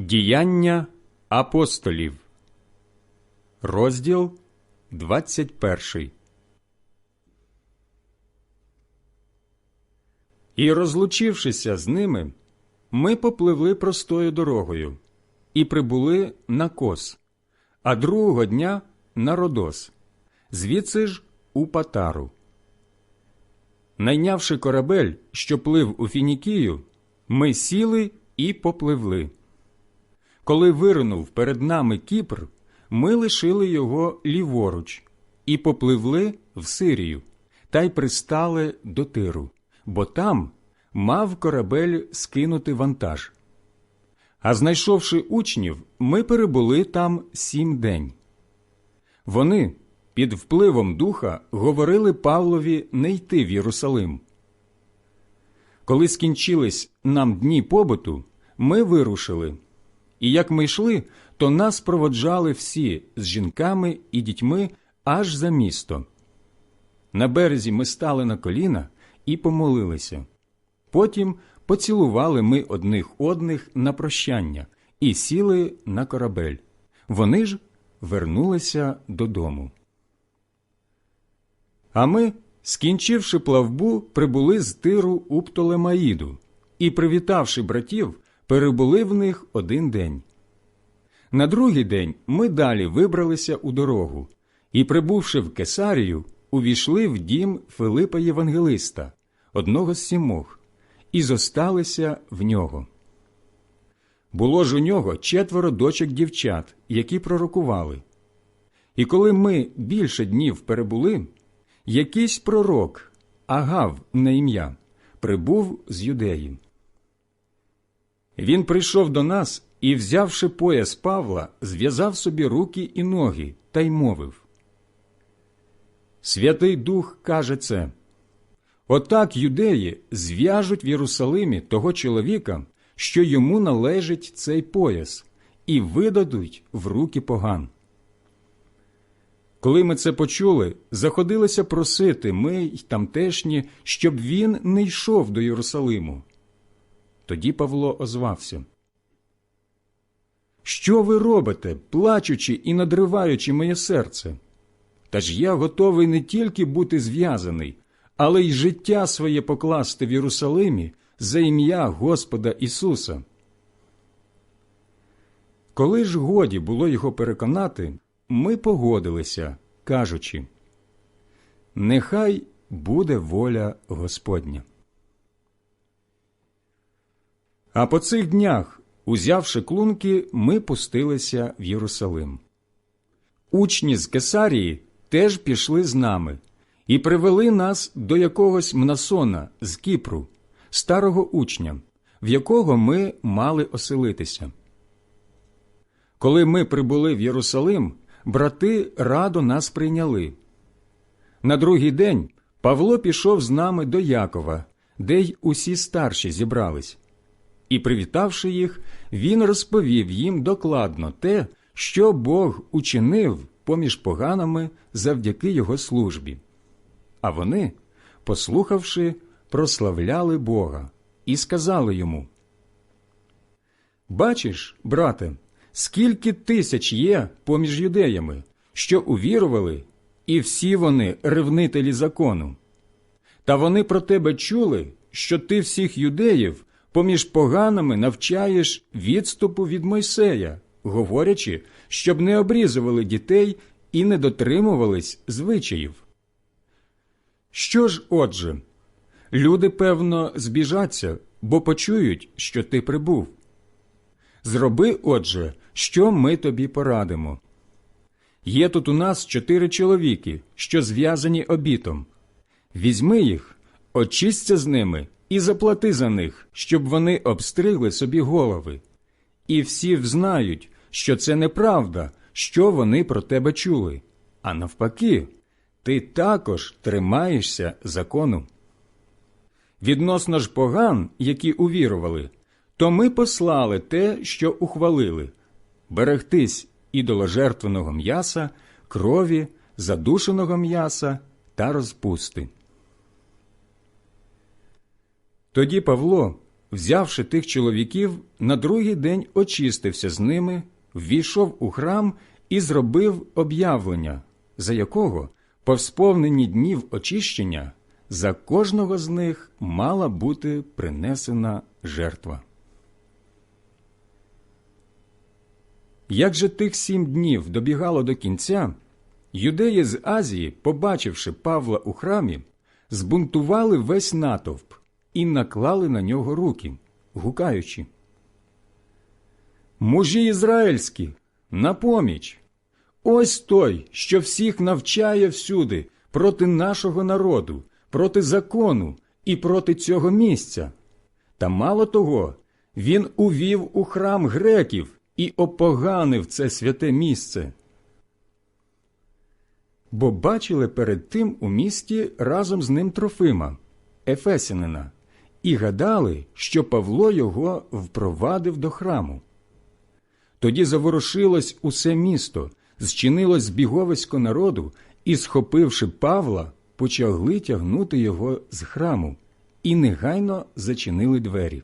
Діяння апостолів, розділ 21. І, розлучившися з ними, ми попливли простою дорогою і прибули на кос, а другого дня на Родос, звідси ж у Патару. Найнявши корабель, що плив у Фінікію, ми сіли і попливли. Коли виринув перед нами Кіпр, ми лишили його ліворуч і попливли в Сирію, та й пристали до тиру, бо там мав корабель скинути вантаж. А знайшовши учнів, ми перебули там сім день. Вони під впливом духа говорили Павлові не йти в Єрусалим. Коли скінчились нам дні побуту, ми вирушили. І як ми йшли, то нас проводжали всі з жінками і дітьми аж за місто. На березі ми стали на коліна і помолилися. Потім поцілували ми одних одних на прощання і сіли на корабель. Вони ж вернулися додому. А ми, скінчивши плавбу, прибули з тиру у Птолемаїду і, привітавши братів, перебули в них один день. На другий день ми далі вибралися у дорогу і, прибувши в Кесарію, увійшли в дім Филипа Євангелиста, одного з сімох, і зосталися в нього. Було ж у нього четверо дочок дівчат, які пророкували. І коли ми більше днів перебули, якийсь пророк, Агав на ім'я, прибув з юдеї. Він прийшов до нас і, взявши пояс Павла, зв'язав собі руки і ноги та й мовив. Святий Дух каже це. Отак юдеї зв'яжуть в Єрусалимі того чоловіка, що йому належить цей пояс, і видадуть в руки поган. Коли ми це почули, заходилися просити ми й тамтешні, щоб він не йшов до Єрусалиму. Тоді Павло озвався. Що ви робите, плачучи і надриваючи моє серце? Та ж я готовий не тільки бути зв'язаний, але й життя своє покласти в Єрусалимі за ім'я Господа Ісуса. Коли ж годі було його переконати, ми погодилися, кажучи Нехай буде воля Господня. А по цих днях, узявши клунки, ми пустилися в Єрусалим. Учні з Кесарії теж пішли з нами і привели нас до якогось Мнасона з Кіпру, старого учня, в якого ми мали оселитися. Коли ми прибули в Єрусалим, брати радо нас прийняли. На другий день Павло пішов з нами до Якова, де й усі старші зібрались. І, привітавши їх, він розповів їм докладно те, що Бог учинив поміж поганами завдяки його службі. А вони, послухавши, прославляли Бога і сказали йому Бачиш, брате, скільки тисяч є поміж юдеями, що увірували, і всі вони ревнителі закону. Та вони про тебе чули, що ти всіх юдеїв поміж поганими навчаєш відступу від Мойсея, говорячи, щоб не обрізували дітей і не дотримувались звичаїв. Що ж, отже, люди, певно, збіжаться, бо почують, що ти прибув. Зроби, отже, що ми тобі порадимо. Є тут у нас чотири чоловіки, що зв'язані обітом. Візьми їх, очисться з ними і заплати за них, щоб вони обстригли собі голови. І всі взнають, що це неправда, що вони про тебе чули. А навпаки, ти також тримаєшся закону. Відносно ж поган, які увірували, то ми послали те, що ухвалили берегтись ідоложертвеного м'яса, крові, задушеного м'яса та розпусти. Тоді Павло, взявши тих чоловіків, на другий день очистився з ними, ввійшов у храм і зробив об'явлення, за якого, по сповненні днів очищення, за кожного з них мала бути принесена жертва. Як же тих сім днів добігало до кінця, юдеї з Азії, побачивши Павла у храмі, збунтували весь натовп і наклали на нього руки, гукаючи. Мужі ізраїльські, на поміч! Ось той, що всіх навчає всюди проти нашого народу, проти закону і проти цього місця. Та мало того, він увів у храм греків і опоганив це святе місце. Бо бачили перед тим у місті разом з ним Трофима, Ефесянина, і гадали, що Павло його впровадив до храму. Тоді заворушилось усе місто, зчинилось збіговисько народу, і, схопивши Павла, почали тягнути його з храму і негайно зачинили двері.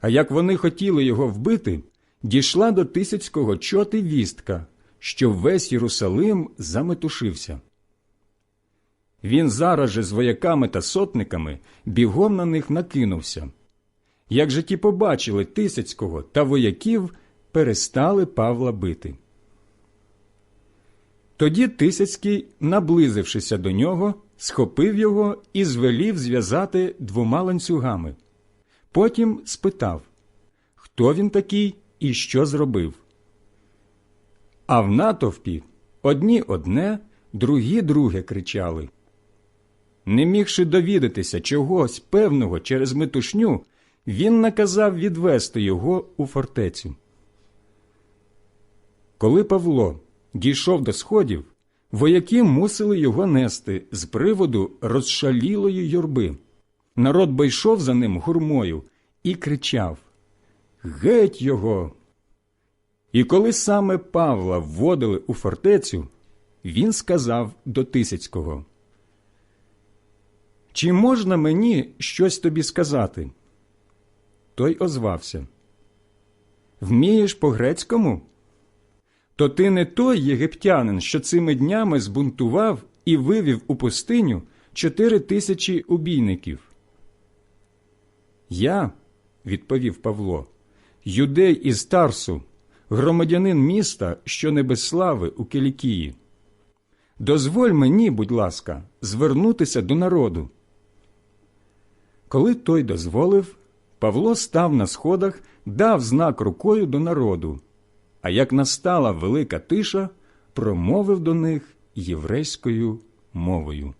А як вони хотіли його вбити, дійшла до Тисяцького чоти вістка, що весь Єрусалим заметушився. Він зараз же з вояками та сотниками бігом на них накинувся. Як же ті побачили Тисяцького та вояків, перестали Павла бити. Тоді Тисяцький, наблизившися до нього, схопив його і звелів зв'язати двома ланцюгами. Потім спитав, хто він такий і що зробив. А в натовпі одні одне, другі друге кричали. Не мігши довідатися чогось певного через метушню, він наказав відвести його у фортецю. Коли Павло дійшов до сходів, вояки мусили його нести з приводу розшалілої юрби. Народ бо йшов за ним гурмою і кричав Геть його! І коли саме Павла вводили у фортецю, він сказав до Тисяцького Чи можна мені щось тобі сказати? Той озвався Вмієш по грецькому? То ти не той єгиптянин, що цими днями збунтував і вивів у пустиню чотири тисячі убійників. Я, відповів Павло, юдей із Тарсу, громадянин міста, що не без слави у Кілікії. Дозволь мені, будь ласка, звернутися до народу. Коли той дозволив, Павло став на сходах, дав знак рукою до народу, а як настала велика тиша, промовив до них єврейською мовою.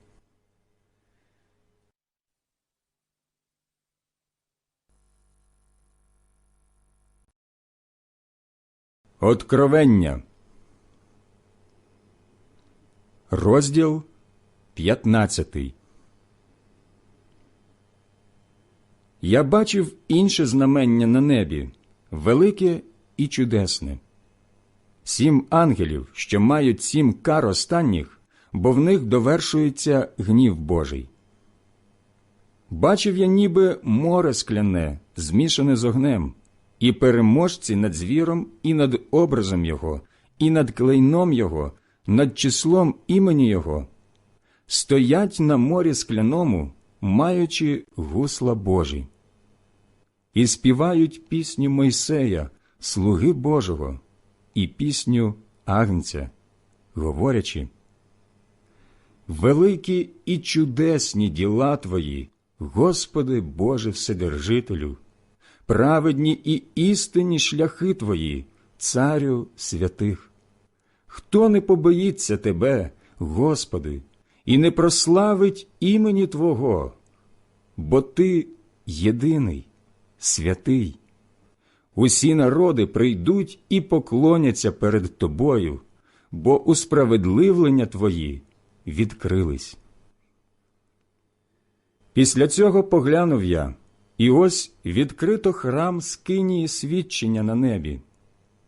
Откровення. Розділ 15 Я бачив інше знамення на небі, велике і чудесне. Сім ангелів, що мають сім кар останніх, бо в них довершується гнів Божий. Бачив я ніби море скляне, змішане з огнем, і переможці над звіром, і над образом його, і над клейном його, над числом імені Його, стоять на морі скляному, маючи гусла Божі, і співають пісню Мойсея, слуги Божого, і пісню Агнця, говорячи. Великі і чудесні діла Твої, Господи Боже Вседержителю, праведні і істинні шляхи Твої, Царю святих. Хто не побоїться Тебе, Господи, і не прославить імені Твого, бо Ти єдиний, святий. Усі народи прийдуть і поклоняться перед Тобою, бо усправедливлення Твої відкрились. Після цього поглянув я, і ось відкрито храм скинії свідчення на небі,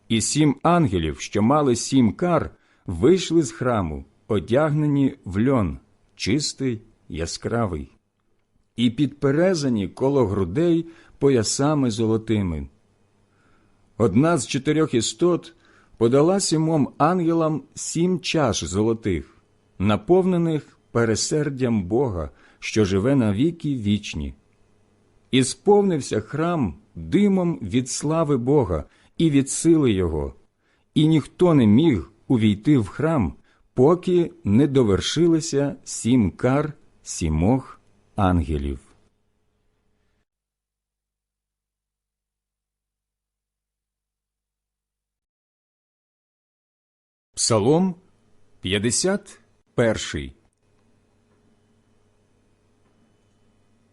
і сім ангелів, що мали сім кар, вийшли з храму, одягнені в льон, чистий, яскравий. і підперезані коло грудей поясами золотими. Одна з чотирьох істот подала сімом ангелам сім чаш золотих, наповнених пересердям Бога, що живе на віки вічні. І сповнився храм димом від слави Бога і від сили Його, і ніхто не міг увійти в храм, поки не довершилися сім кар сімох ангелів. Псалом 51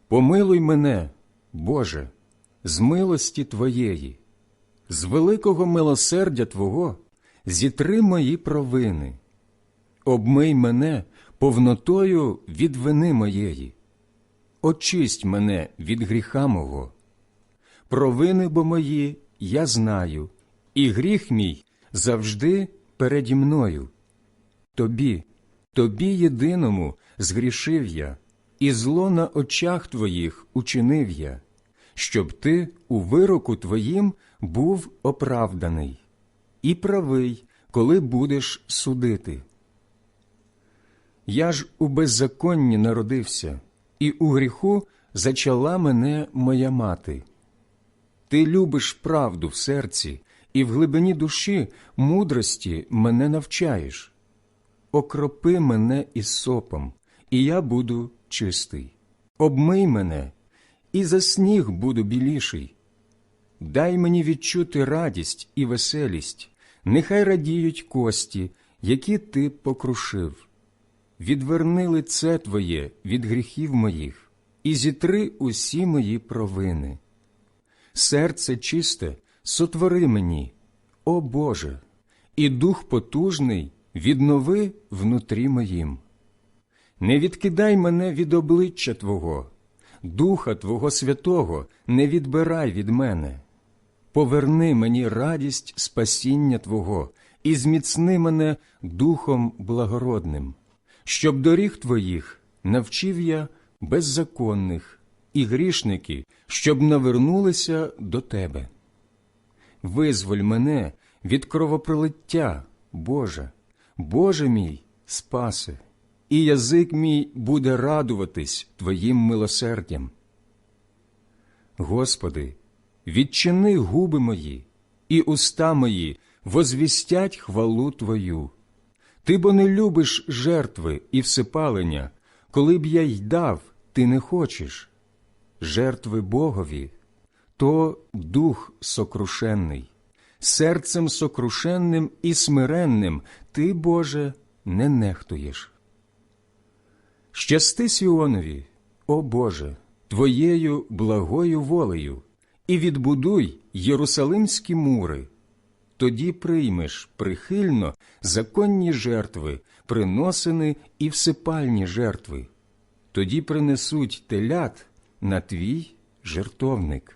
Помилуй мене, Боже, з милості Твоєї, з великого милосердя Твого зітри мої провини, обмий мене повнотою від вини моєї, очисть мене від гріха мого. Провини бо мої я знаю, і гріх мій завжди переді мною. Тобі, тобі єдиному згрішив я, і зло на очах твоїх учинив я, щоб ти у вироку твоїм був оправданий, і правий, коли будеш судити. Я ж у беззаконні народився, і у гріху зачала мене моя мати. Ти любиш правду в серці, і в глибині душі мудрості мене навчаєш. Окропи мене із сопом, і я буду чистий. Обмий мене, і за сніг буду біліший. Дай мені відчути радість і веселість, нехай радіють кості, які ти покрушив. Відверни лице Твоє від гріхів моїх, і зітри усі мої провини. Серце чисте сотвори мені, о Боже, і дух потужний віднови внутрі моїм. Не відкидай мене від обличчя Твого, Духа Твого Святого не відбирай від мене. Поверни мені радість спасіння Твого і зміцни мене духом благородним, щоб доріг Твоїх навчив я беззаконних і грішники, щоб навернулися до Тебе. Визволь мене від кровопролиття, Боже, Боже мій, спаси, і язик мій буде радуватись Твоїм милосердям. Господи, відчини губи мої, і уста мої возвістять хвалу Твою. Ти бо не любиш жертви і всипалення, коли б я й дав, ти не хочеш. Жертви Богові то дух сокрушенний, серцем сокрушенним і смиренним ти, Боже, не нехтуєш. Щасти Сіонові, о Боже, Твоєю благою волею, і відбудуй Єрусалимські мури. Тоді приймеш прихильно законні жертви, приносини і всипальні жертви. Тоді принесуть телят на твій жертовник.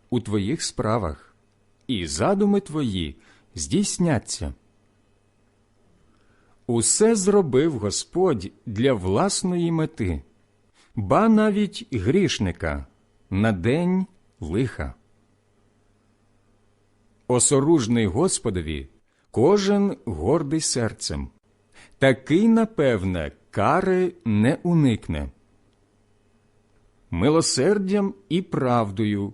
у твоїх справах, і задуми твої здійсняться. Усе зробив Господь для власної мети, ба навіть грішника на день лиха. Осоружний Господові кожен гордий серцем, такий, напевне, кари не уникне. Милосердям і правдою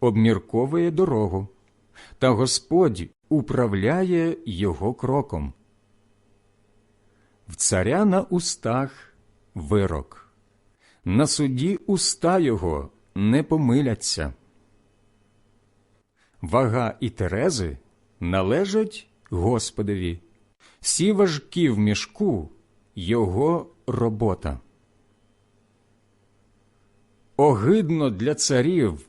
обмірковує дорогу, та Господь управляє його кроком. В царя на устах вирок, на суді уста його не помиляться. Вага і терези належать Господові, всі важкі в мішку його робота. Огидно для царів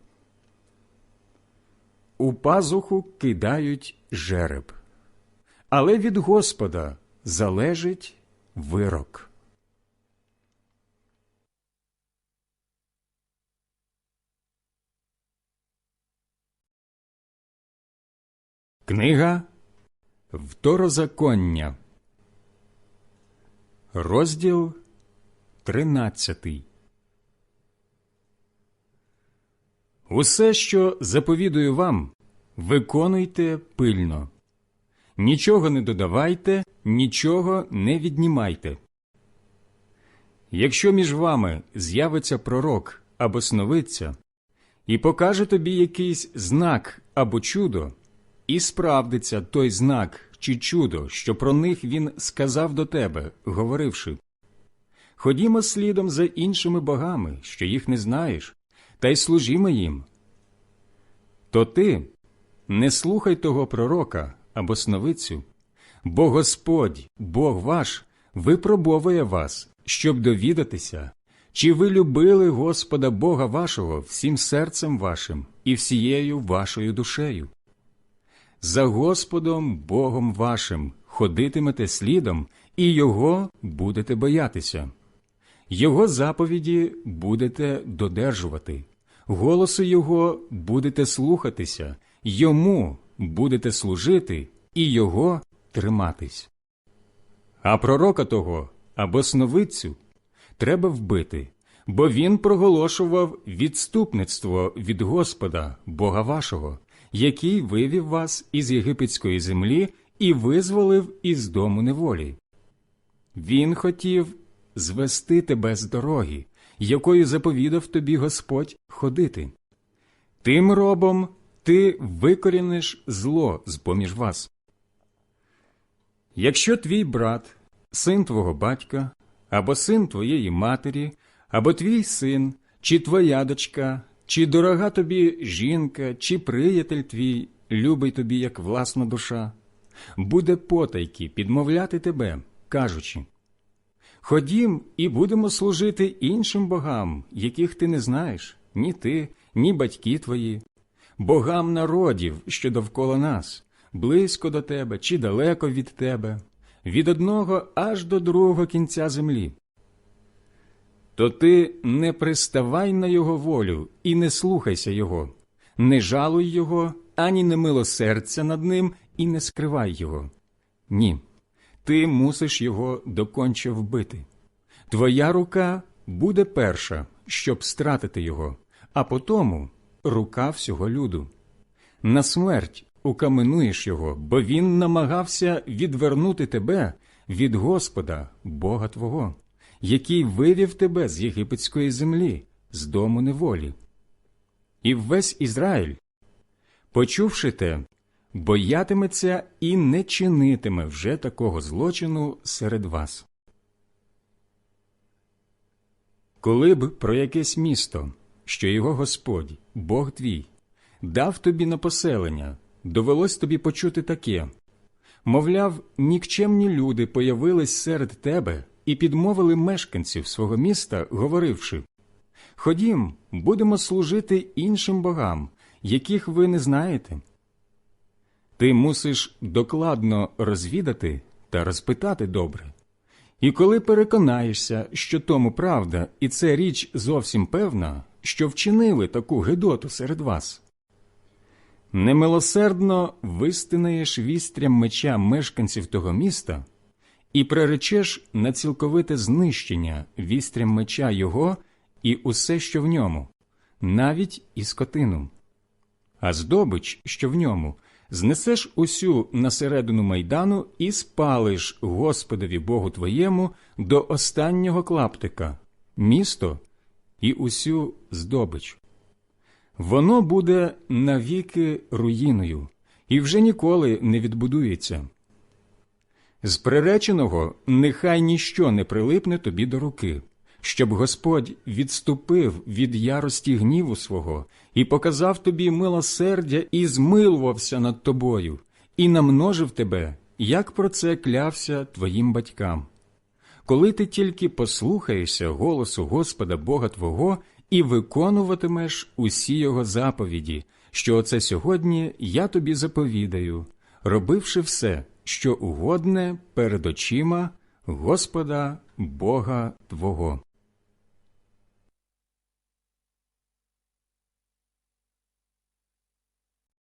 У пазуху кидають жереб, але від Господа залежить вирок. Книга Второзаконня, розділ тринадцятий. Усе, що заповідую вам, виконуйте пильно. Нічого не додавайте, нічого не віднімайте. Якщо між вами з'явиться пророк або сновидця, і покаже тобі якийсь знак або чудо, і справдиться той знак чи чудо, що про них він сказав до тебе, говоривши ходімо слідом за іншими богами, що їх не знаєш, та й служімо їм. То ти не слухай того пророка або сновицю, бо Господь, Бог ваш, випробовує вас, щоб довідатися, чи ви любили Господа Бога вашого всім серцем вашим і всією вашою душею. За Господом Богом вашим ходитимете слідом, і Його будете боятися. Його заповіді будете додержувати, голосу Його будете слухатися, Йому будете служити і Його триматись. А пророка того або сновидцю треба вбити, бо він проголошував відступництво від Господа, Бога вашого, який вивів вас із єгипетської землі і визволив із дому неволі. Він хотів звести тебе з дороги, якою заповідав тобі Господь ходити. Тим робом ти викоріниш зло з поміж вас. Якщо твій брат, син твого батька, або син твоєї матері, або твій син, чи твоя дочка, чи дорога тобі жінка, чи приятель твій, любий тобі, як власна душа, буде потайки підмовляти тебе, кажучи Ходім і будемо служити іншим богам, яких ти не знаєш, ні ти, ні батьки твої, богам народів, що довкола нас, близько до тебе чи далеко від тебе, від одного аж до другого кінця землі. То ти не приставай на його волю і не слухайся його, не жалуй його, ані не милосердця над ним і не скривай його. Ні ти мусиш його доконче вбити. Твоя рука буде перша, щоб стратити його, а потому рука всього люду. На смерть укаменуєш його, бо він намагався відвернути тебе від Господа, Бога Твого, який вивів тебе з єгипетської землі, з дому неволі. І весь Ізраїль, почувши те, боятиметься і не чинитиме вже такого злочину серед вас. Коли б про якесь місто, що його Господь, Бог твій, дав тобі на поселення, довелось тобі почути таке мовляв, нікчемні люди появились серед тебе і підмовили мешканців свого міста, говоривши Ходім, будемо служити іншим богам, яких ви не знаєте. Ти мусиш докладно розвідати та розпитати добре. І коли переконаєшся, що тому правда, і це річ зовсім певна, що вчинили таку гидоту серед вас, немилосердно вистинаєш вістрям меча мешканців того міста і приречеш на цілковите знищення вістрям меча його і усе, що в ньому, навіть і скотину, а здобич, що в ньому знесеш усю на середину майдану і спалиш Господові Богу твоєму до останнього клаптика, місто і усю здобич. Воно буде навіки руїною і вже ніколи не відбудується. З приреченого нехай ніщо не прилипне тобі до руки, щоб Господь відступив від ярості гніву свого і показав тобі милосердя і змилувався над тобою, і намножив тебе, як про це клявся твоїм батькам. Коли ти тільки послухаєшся голосу Господа Бога Твого і виконуватимеш усі його заповіді, що оце сьогодні я тобі заповідаю, робивши все, що угодне перед очима Господа Бога Твого.